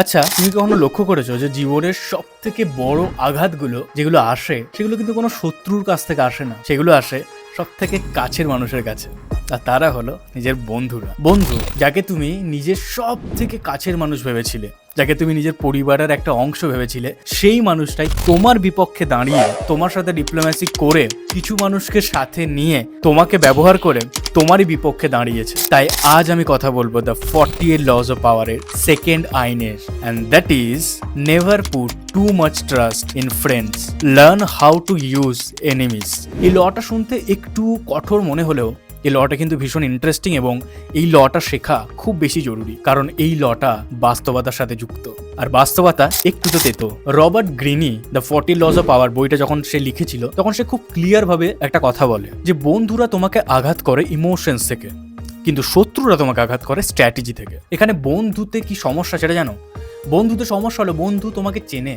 আচ্ছা তুমি কখনো লক্ষ্য করেছ যে জীবনের সব থেকে বড় আঘাতগুলো যেগুলো আসে, সেগুলো কিন্তু কোনো শত্রুর কাছ থেকে আসে না? সেগুলো আসে সব থেকে কাছের মানুষের কাছে। আর তারা হলো নিজের বন্ধুরা। বন্ধু যাকে তুমি নিজের সব থেকে কাছের মানুষ ভেবেছিলে, যাকে তুমি নিজের পরিবারের একটা অংশ ভেবেছিলে, সেই মানুষটাই তোমার বিপক্ষে দাঁড়িয়ে তোমার সাথে ডিপ্লোম্যাসি করে কিছু মানুষকে সাথে নিয়ে তোমাকে ব্যবহার করে তোমারই বিপক্ষে দাঁড়িয়েছে। তাই আজ আমি কথা বলব the forty eight laws of পাওয়ারের সেকেন্ড আইনের। And that is never put too much trust in friends learn how to use enemies এই লটা শুনতে একটু কঠোর মনে হলেও, এই লটা কিন্তু ভীষণ ইন্টারেস্টিং এবং এই লটা শেখা খুব বেশি জরুরি। কারণ এই লটা বাস্তবতার সাথে যুক্ত। আর বাস্তবতা একটু তো তেতো। Robert Greene the forty laws of power বইটা যখন সে লিখেছিল, তখন সে খুব ক্লিয়ার ভাবে একটা কথা বলে যে বন্ধুরা তোমাকে আঘাত করে ইমোশনস থেকে, কিন্তু শত্রুরা তোমাকে আঘাত করে স্ট্র্যাটেজি থেকে। এখানে বন্ধুতে কি সমস্যা সেটা জানো? বন্ধুতে সমস্যা হলো বন্ধু তোমাকে চেনে,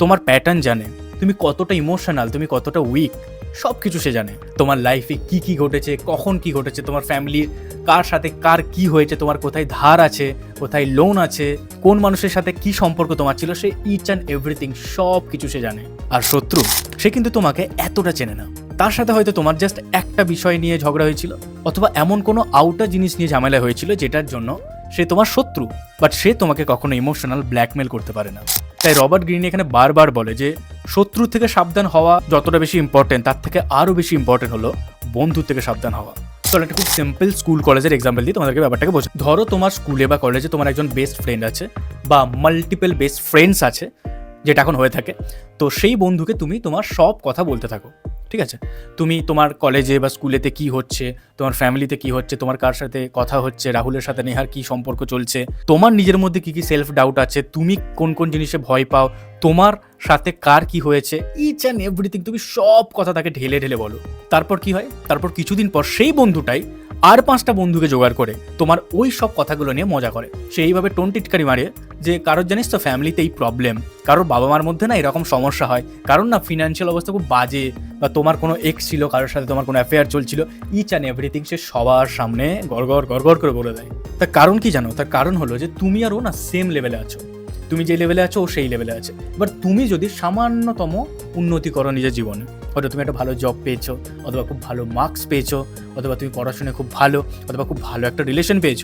তোমার প্যাটার্ন জানে, তুমি কতটা ইমোশনাল তুমি কতটা উইক সব কিছু সে জানে। তোমার লাইফে কি কি ঘটেছে, কখন কি ঘটেছে, তোমার ফ্যামিলির কার সাথে কার কি হয়েছে, তোমার কোথায় ধার আছে, কোথায় লোন আছে, কোন মানুষের সাথে কি সম্পর্ক তোমার ছিল, সে ইচ অ্যান্ড এভরিথিং সব কিছু সে জানে। আর শত্রু, সে কিন্তু তোমাকে এতটা চেনে না। তার সাথে হয়তো তোমার জাস্ট একটা বিষয় নিয়ে ঝগড়া হয়েছিল, অথবা এমন কোনো আউটার জিনিস নিয়ে ঝামেলা হয়েছিল যেটার জন্য সে তোমার শত্রু বাট সে তোমাকে কখনো ইমোশনাল ব্ল্যাকমেল করতে পারে না। তাই রবার্ট গ্রিন এখানে বারবার বলে যে শত্রু থেকে সাবধান হওয়া যতটা বেশি ইম্পর্টেন্ট তার থেকে আরও বেশি ইম্পর্টেন্ট হলো বন্ধু থেকে সাবধান হওয়া। চলো একটা খুব সিম্পল স্কুল কলেজের এক্সাম্পল দিয়ে তোমাদেরকে ব্যাপারটাকে বোঝো ধরো তোমার স্কুলে বা কলেজে তোমার একজন বেস্ট ফ্রেন্ড আছে, বা মাল্টিপল বেস্ট ফ্রেন্ডস আছে যেটা এখন হয়ে থাকে। তো সেই বন্ধুকে তুমি তোমার সব কথা বলতে থাকো, ঠিক আছে? তুমি তোমার কলেজে বা স্কুলেতে কি হচ্ছে, তোমার ফ্যামিলিতে কি হচ্ছে, তোমার কার সাথে কথা হচ্ছে, রাহুলের সাথে নেহার কি সম্পর্ক চলছে, তোমার নিজের মধ্যে কি কি সেলফ ডাউট আছে, তুমি কোন কোন জিনিসে ভয় পাও, তোমার সাথে কার কি হয়েছে ইচ অ্যান্ড এভরিথিং তুমি সব কথা তাকে ঢেলে ঢেলে বলো। তারপর কি হয়? তারপর কিছুদিন পর সেই বন্ধুটাই আর পাঁচটা বন্ধুকে জোগাড় করে তোমার ওই সব কথাগুলো নিয়ে মজা করে। সেইভাবে টোন টিটকারি মারে যে কারোর জানিস তো ফ্যামিলিতে এই প্রবলেম কারোর বাবা মার মধ্যে না এরকম সমস্যা হয় কারণ না ফিনান্সিয়াল অবস্থা খুব বাজে, বা তোমার কোনো এক্স ছিল, কারোর সাথে তোমার কোনো অ্যাফেয়ার চলছিল ইচ অ্যান্ড এভরিথিং সে সবার সামনে গড়গড় গড়গড় করে বলে দেয়। তার কারণ কি জানো? তার কারণ হলো যে তুমি আর ও না সেম লেভেলে আছো। তুমি যে লেভেলে আছো, ও সেই লেভেলে আছে। এবার তুমি যদি সামান্যতম উন্নতি করো নিজের জীবনে হয়তো তুমি একটা ভালো জব পেয়েছ, অথবা খুব ভালো মার্কস পেয়েছ, অথবা তুমি পড়াশোনায় খুব ভালো, অথবা খুব ভালো একটা রিলেশন পেয়েছ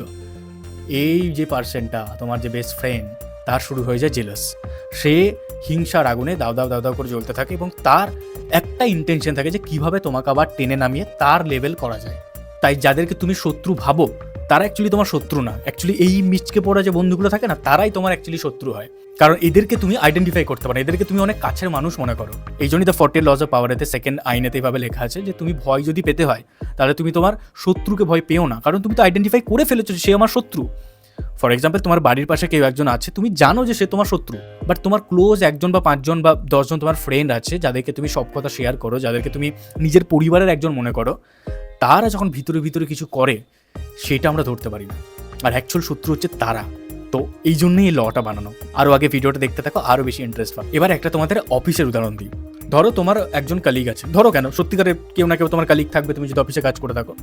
এই যে পার্সেন্টটা, তোমার যে বেস্ট ফ্রেন্ড তার শুরু হয়ে যায় জেলাস সে হিংসার আগুনে দাও দাও দাও দাও করে জ্বলতে থাকে এবং তার একটা ইন্টেনশন থাকে যে কীভাবে তোমাকে আবার টেনে নামিয়ে তার লেভেল করা যায়। তাই যাদেরকে তুমি শত্রু ভাবো তারা অ্যাকচুয়ালি তোমার শত্রু না। অ্যাকচুয়ালি এই মিচকে পড়া যে বন্ধুগুলো থাকে না, তারাই তোমার অ্যাকচুয়ালি শত্রু হয়। কারণ এদেরকে তুমি আইডেন্টিফাই করতে পারো এদেরকে তুমি অনেক কাছের মানুষ মনে করো। এই জন্যই দ্য ফর্টি লজ অফ পাওয়ারেতে সেকেন্ড আইনেতে এইভাবে লেখা আছে যে তুমি ভয় যদি পেতে হয়, তাহলে তুমি তোমার শত্রুকে ভয় পেও না। কারণ তুমি তো আইডেন্টিফাই করে ফেলেছো সে আমার শত্রু। ফর এক্সাম্পল তোমার বাড়ির পাশে কেউ একজন আছে, তুমি জানো যে সে তোমার শত্রু। বাট তোমার ক্লোজ একজন বা পাঁচজন বা দশজন তোমার ফ্রেন্ড আছে, যাদেরকে তুমি সব কথা শেয়ার করো, যাদেরকে তুমি নিজের পরিবারের একজন মনে করো, তারা যখন ভিতরে ভিতরে কিছু করে সেটা আমরা ধরতে পারি না। আর অ্যাকচুয়াল শত্রু হচ্ছে তারা। তো এই জন্যই এই লটা বানানো। আরও আগে ভিডিওটা দেখতে থাকো আরও বেশি ইন্টারেস্ট পাও এবার একটা তোমাদের অফিসের উদাহরণ দিই। ধরো তোমার একজন কালিগ আছে। ধরো কেন? সত্যিকারের কেউ না কেউ তোমার কালিগ থাকবে, তুমি যদি অফিসে কাজ করে থাকো।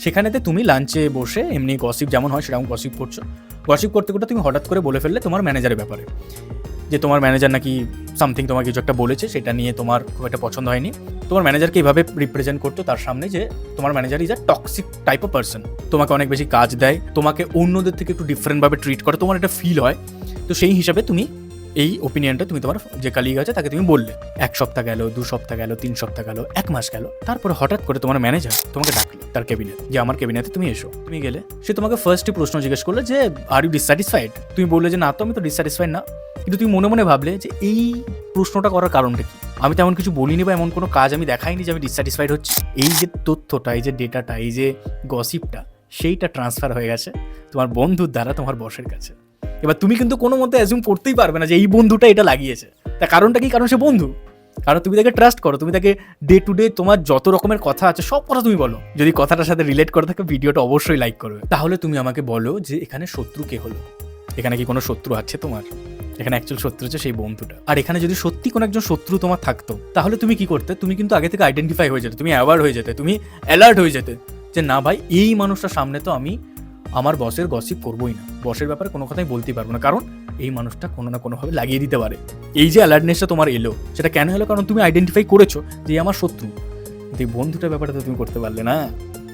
সেখানেতে তুমি লাঞ্চে বসে এমনি গসিপ যেমন হয় সেরকম গসিপ করছ। গসিপ করতে করতে তুমি হঠাৎ করে বলে ফেললে তোমার ম্যানেজারের ব্যাপারে। যে তোমার ম্যানেজার নাকি সামথিং তোমাকে কিছু একটা বলেছে, সেটা নিয়ে তোমার খুব একটা পছন্দ হয়নি। তোমার ম্যানেজারকে এইভাবে রিপ্রেজেন্ট করতো তার সামনে যে তোমার manager is a toxic type of person তোমাকে অনেক বেশি কাজ দেয়, তোমাকে অন্যদের থেকে একটু ডিফারেন্টভাবে ট্রিট করে, তোমার একটা ফিল হয়। তো সেই হিসাবে তুমি এই ওপিনিয়নটা তুমি তোমার যে কালিগ আছে, তাকে তুমি বললে। এক সপ্তাহ গেল, দু সপ্তাহ গেল, তিন সপ্তাহ গেল, এক মাস গেল। তারপরে হঠাৎ করে তোমার ম্যানেজার তোমাকে ডাকলো তার ক্যাবিনেট যে আমার ক্যাবিনেটে তুমি এসো। তুমি গেলে, সে তোমাকে ফার্স্টই প্রশ্ন জিজ্ঞেস করল যে আর ইউ ডিসস্যাটিসফাইড তুমি বললে যে, না তো, আমি তো ডিসস্যাটিসফাইড না। কিন্তু তুমি মনে মনে ভাবলে যে, এই প্রশ্নটা করার কারণটা কি? আমি তেমন কিছু বলিনি বা এমন কোনো কাজ আমি দেখাইনি যে আমি ডিসস্যাটিসফাইড হচ্ছি। এই যে তথ্যটা, এই যে ডেটাটা এই যে গসিপটা সেইটা ট্রান্সফার হয়ে গেছে তোমার বন্ধুর দ্বারা, তোমার বসের কাছে। এবার তুমি কিন্তু কোনো মতে অ্যাজিউম করতেই পারবে না যে এই বন্ধুটা এটা লাগিয়েছে। তার কারণটা কি? কারণ সে বন্ধু। কারণ তুমি তাকে ট্রাস্ট করো, তুমি তাকে ডে টু ডে তোমার যত রকমের কথা আছে, সব কথা তুমি বলো। যদি কথাটার সাথে রিলেট করে থাকে, ভিডিওটা অবশ্যই লাইক করবে। তাহলে তুমি আমাকে বলো যে এখানে শত্রু কে হলো? এখানে কি কোনো শত্রু আছে তোমার? এখানে অ্যাকচুয়াল শত্রু হচ্ছে সেই বন্ধুটা। আর এখানে যদি সত্যি কোনো একজন শত্রু তোমার থাকতো, তাহলে তুমি কি করতে? তুমি কিন্তু আগে থেকে আইডেন্টিফাই হয়ে যেতে, তুমি অ্যাওয়ার্ড হয়ে যেতে, তুমি অ্যালার্ট হয়ে যেতে যে না ভাই, এই মানুষটার সামনে তো আমি আমার বসের গসিপ করবোই না। বসের ব্যাপারে কোনো কথাই বলতেই পারব না, কারণ এই মানুষটা কোনো না কোনোভাবে লাগিয়ে দিতে পারে। এই যে অ্যালার্টনেসটা তোমার এলো, সেটা কেন হলো কারণ তুমি আইডেন্টিফাই করেছ যে আমার শত্রু। কিন্তু এই বন্ধুটার ব্যাপারে তো তুমি করতে পারলে না।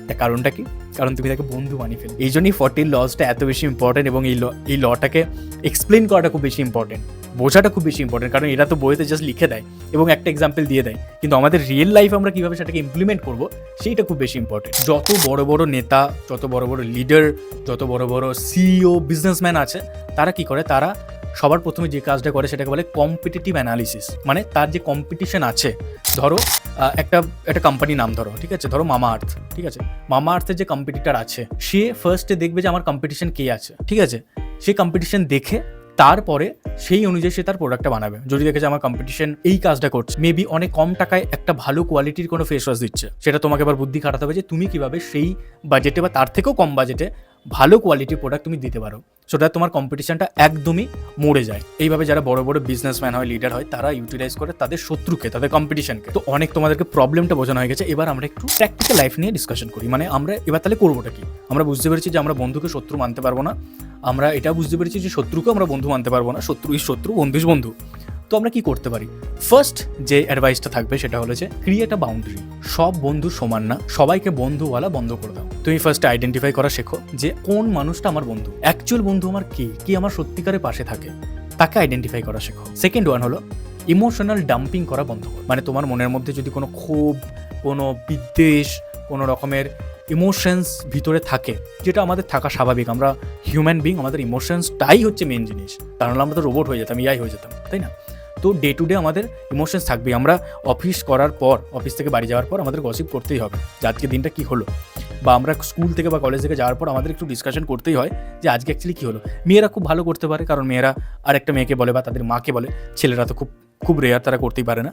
তার কারণটা কি? কারণ তুমি তাকে বন্ধু বানিয়ে ফেলে এই জন্যই ফর্টির লসটা এত বেশি ইম্পর্টেন্ট এবং এই ল, এই লটাকে এক্সপ্লেন করাটা খুব বেশি ইম্পর্টেন্ট বোঝাটা খুব বেশি ইম্পর্টেন্ট কারণ এরা তো বইতে জাস্ট লিখে দেয় এবং একটা এক্সাম্পল দিয়ে দেয়। কিন্তু আমাদের রিয়েল লাইফ আমরা কীভাবে সেটাকে ইমপ্লিমেন্ট করব, সেইটা খুব বেশি ইম্পর্টেন্ট যত বড় বড় নেতা, যত বড় বড় লিডার যত বড় বড় সিইও বিজনেসম্যান আছে, তারা কি করে? তারা সবার প্রথমে যে কাজটা করে সেটাকে বলে কম্পিটিটিভ অ্যানালিসিস মানে তার যে কম্পিটিশন আছে, ধরো একটা একটা কোম্পানির নাম ধরো, ঠিক আছে? ধরো মামা আর্থ, ঠিক আছে? মামা আর্থের যে কম্পিটিটার আছে, সে ফার্স্টে দেখবে যে আমার কম্পিটিশন কে আছে, ঠিক আছে? সে কম্পিটিশন দেখে, তারপরে সেই অনুযায়ী সে তার প্রোডাক্টটা বানাবে। যদি দেখে যে আমার কম্পিটিশন এই কাজটা করছে মেবি অনেক কম টাকায় একটা ভালো কোয়ালিটির কোনো ফেস ওয়াশ দিচ্ছে। সেটা তোমাকে এবার বুদ্ধি খাটাতে হবে যে তুমি কীভাবে সেই বাজেটে বা তার থেকেও কম বাজেটে ভালো কোয়ালিটির প্রোডাক্ট তুমি দিতে পারো। সেটা তোমার কম্পিটিশনটা একদমই মরে যায়। এইভাবে যারা বড় বড় বিজনেসম্যান হয় লিডার হয়, তারা ইউটিলাইজ করে তাদের শত্রুকে, তাদের কম্পিটিশনকে তো অনেক তোমাদেরকে প্রবলেমটা বোঝানো হয়ে গেছে। এবার আমরা একটু প্র্যাকটিক্যাল লাইফ নিয়ে ডিসকাশন করি। মানে আমরা এবার তাহলে করবোটা কি? আমরা বুঝতে পেরেছি যে আমরা বন্ধুকে শত্রু মানতে পারব না। আমরা এটা বুঝতে পেরেছি যে শত্রুকে আমরা বন্ধু মানতে পারব না। শত্রু শত্রু বন্ধু বন্ধু। তো আমরা কি করতে পারি? ফার্স্ট যে অ্যাডভাইসটা থাকবে সেটা হলো যে ক্রিয়েট আ বাউন্ডারি সব বন্ধু সমান না, সবাইকে বন্ধু বলা বন্ধ করে দাও। তুমি ফার্স্ট আইডেন্টিফাই করা শেখো যে কোন মানুষটা আমার বন্ধু। অ্যাকচুয়াল বন্ধু আমার কে? কি আমার সত্যিকারের পাশে থাকে? তাকে আইডেন্টিফাই করা শেখো। সেকেন্ড ওয়ান হলো ইমোশনাল ডাম্পিং করা বন্ধ করো। মানে তোমার মনের মধ্যে যদি কোনো ক্ষোভ, কোনো বিদ্বেষ, কোনো রকমের ইমোশনস ভিতরে থাকে, যেটা আমাদের থাকা স্বাভাবিক। আমরা হিউম্যান বিং আমাদের ইমোশনসটাই হচ্ছে মেন জিনিস। তা নাহলে আমরা তো রোবট হয়ে যেতাম ইয়াই হয়ে যেতাম, তাই না? তো ডে টু ডে আমাদের ইমোশনস থাকবে আমরা অফিস করার পর অফিস থেকে বাড়ি যাওয়ার পর আমাদের গসিপ করতেই হবে যে আজকে দিনটা কী হলো। বা আমরা স্কুল থেকে বা কলেজ থেকে যাওয়ার পর আমাদের একটু ডিসকাশন করতেই হয় যে আজকে অ্যাকচুয়ালি কী হলো। মেয়েরা খুব ভালো করতে পারে, কারণ মেয়েরা আরেকটা মেয়েকে বলে বা তাদের মাকে বলে। ছেলেরা তো খুব খুব রেয়ার তারা করতেই পারে না।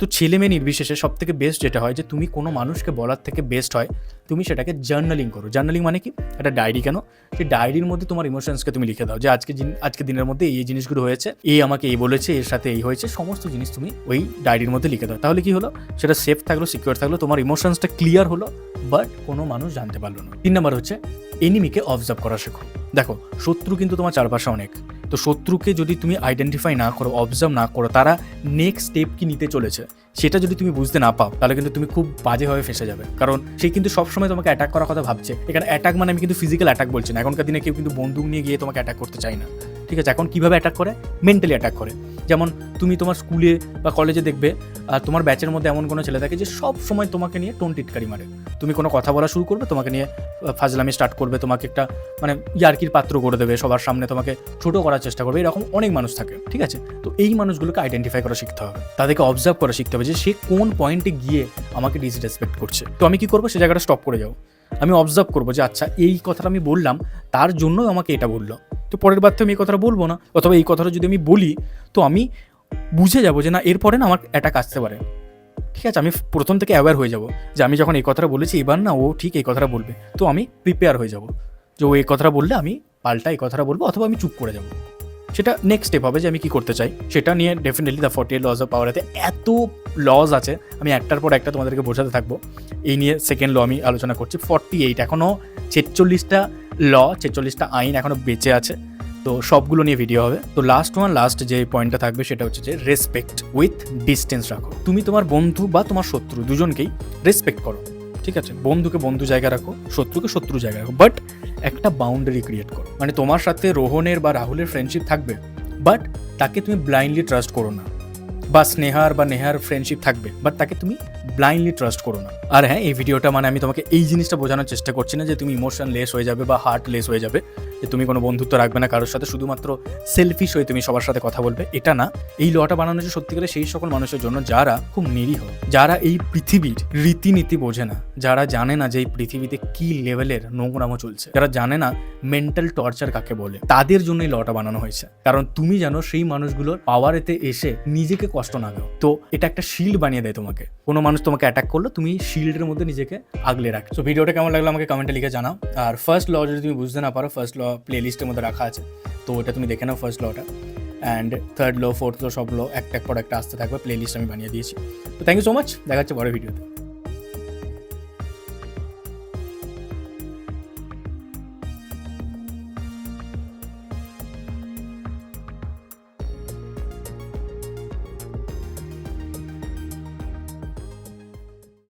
তো ছেলে মেয়ে নির্বিশেষে সব থেকে বেস্ট যেটা হয় যে তুমি কোনো মানুষকে বলার থেকে বেস্ট হয়, তুমি সেটাকে জার্নালিং করো। জার্নালিং মানে কি? একটা ডায়েরি কেন? সেই ডায়েরির মধ্যে তোমার ইমোশনসকে তুমি লিখে দাও। যে আজকে আজকে দিনের মধ্যে এই জিনিসগুলো হয়েছে, এই আমাকে এই বলেছে, এর সাথে এই হয়েছে, সমস্ত জিনিস তুমি ওই ডায়েরির মধ্যে লিখে দাও। তাহলে কি হলো? সেটা সেফ থাকল সিকিউর থাকল, তোমার ইমোশনসটা ক্লিয়ার হলো বাট কোনো মানুষ জানতে পারল না। তিন নম্বর হচ্ছে এনিমিকে অবজার্ভ করা শেখো। দেখো, শত্রু কিন্তু তোমার চারপাশে অনেক। তো শত্রুকে যদি তুমি আইডেন্টিফাই না করো অবজার্ভ না করো, তারা নেক্সট স্টেপ কি নিতে চলেছে, সেটা যদি তুমি বুঝতে না পাও, তাহলে কিন্তু তুমি খুব বাজেভাবে ফেসে যাবে। কারণ সে কিন্তু সবসময় তোমাকে অ্যাটাক করার কথা ভাবছে। এখানে অ্যাটাক মানে আমি কিন্তু ফিজিক্যাল অ্যাটাক বলছি না। এখনকার দিনে কেউ কিন্তু বন্দুক নিয়ে গিয়ে তোমাকে অ্যাটাক করতে চায় না। ঠিক আছে, এখন কীভাবে অ্যাটাক করে? মেন্টালি অ্যাটাক করে। যেমন তুমি তোমার স্কুলে বা কলেজে দেখবে তোমার ব্যাচের মধ্যে এমন কোনো ছেলে থাকে যে সব সময় তোমাকে নিয়ে টোন টিটকারি মারে। তুমি কোনো কথা বলা শুরু করবে, তোমাকে নিয়ে ফাজলামি স্টার্ট করবে, তোমাকে একটা মানে ইয়ার্কির পাত্র করে দেবে, সবার সামনে তোমাকে ছোট করার চেষ্টা করবে, এরকম অনেক মানুষ থাকে, ঠিক আছে? তো এই মানুষগুলোকে আইডেন্টিফাই করা শিখতে হবে। তাদেরকে অবজার্ভ করা শিখতে হবে যে সে কোন পয়েন্টে গিয়ে আমাকে ডিসরেসপেক্ট করছে। তো আমি কি করব? সে জায়গাটা স্টপ করে যাব আমি অবজার্ভ করব যে আচ্ছা এই কথাটা আমি বললাম, তার জন্যই আমাকে এটা বলল। তো পরের বার তো আমি এই কথাটা বলব না, অথবা এই কথাটা যদি আমি বলি, তো আমি বুঝে যাব যে না, এরপরে না আমার অ্যাটাক আসতে পারে। ঠিক আছে, আমি প্রথম থেকে অ্যাওয়্যার হয়ে যাব যে আমি যখন এই কথাটা বলেছি, এবার না ও ঠিক এই কথাটা বলবে। তো আমি প্রিপেয়ার হয়ে যাব যে ও এই কথাটা বললে আমি পাল্টা এই কথাটা বলব, অথবা আমি চুপ করে যাব। সেটা নেক্সট স্টেপ হবে যে আমি কি করতে চাই। সেটা নিয়ে definitely the forty laws of পাওয়ারেতে এত লজ আছে, আমি একটার পর একটা তোমাদেরকে বোঝাতে থাকব। এই নিয়ে সেকেন্ড ল আমি আলোচনা করছি। ফর্টি এইট এখনও ছেচল্লিশটা ল ছেচল্লিশটা আইন এখনও বেঁচে আছে। তো সবগুলো নিয়ে ভিডিও হবে। তো লাস্ট ওয়ান লাস্ট যে পয়েন্টটা থাকবে সেটা হচ্ছে যে রেসপেক্ট উইথ ডিস্টেন্স রাখো। তুমি তোমার বন্ধু বা তোমার শত্রু দুজনকেই রেসপেক্ট করো। ঠিক আছে? বন্ধুকে বন্ধু জায়গা রাখো, শত্রুকে শত্রু জায়গায় রাখো। বাট একটা বাউন্ডারি ক্রিয়েট করো। মানে তোমার সাথে রোহনের বা রাহুলের ফ্রেন্ডশিপ থাকবে বাট তাকে তুমি ব্লাইন্ডলি ট্রাস্ট করো না। বা স্নেহার বা নেহার ফ্রেন্ডশিপ থাকবে বাট তাকে তুমি ব্লাইন্ডলি ট্রাস্ট করো না। আর হ্যাঁ এই ভিডিওটা মানে আমি তোমাকে এই জিনিসটা বোঝানোর চেষ্টা করছি না যে তুমি ইমোশন লেস হয়ে যাবে বা হার্ট লেস হয়ে যাবে। যে তুমি কোনো বন্ধুত্ব রাখবে না কারোর সাথে, শুধুমাত্র সেলফিশ হয়ে তুমি সবার সাথে কথা বলবে, এটা না। এই লটা বানানো হচ্ছে সত্যিকারে সেই সকল মানুষের জন্য যারা খুব নিরীহ, যারা এই পৃথিবীর রীতিনীতি বোঝে না, যারা জানে না যে এই পৃথিবীতে কি লেভেলের নোংরামো চলছে, যারা জানে না মেন্টাল টর্চার কাকে বলে, তাদের জন্য এই লটা বানানো হয়েছে। কারণ তুমি জানো সেই মানুষগুলোর পাওয়ারেতে এসে নিজেকে কষ্ট না দাও। তো এটা একটা শিল্ড বানিয়ে দেয় তোমাকে। কোনো মানুষ তোমাকে অ্যাটাক করল, তুমি শিল্ডের মধ্যে নিজেকে আগলে রাখো ভিডিওটা কেমন লাগল আমাকে কমেন্টে লিখে জানাও। আর ফার্স্ট ল যদি তুমি বুঝতে না পারো ফার্স্ট ল প্লে লিস্টের মধ্যে রাখা আছে। তো ওটা তুমি দেখে নাও ফার্স্ট লটা and third law fourth law সব লো একটা এক পর একটা আসতে থাকবে প্লে লিস্ট আমি বানিয়ে দিয়েছি। তো থ্যাংক ইউ সো মাচ দেখা হচ্ছে পরের ভিডিওতে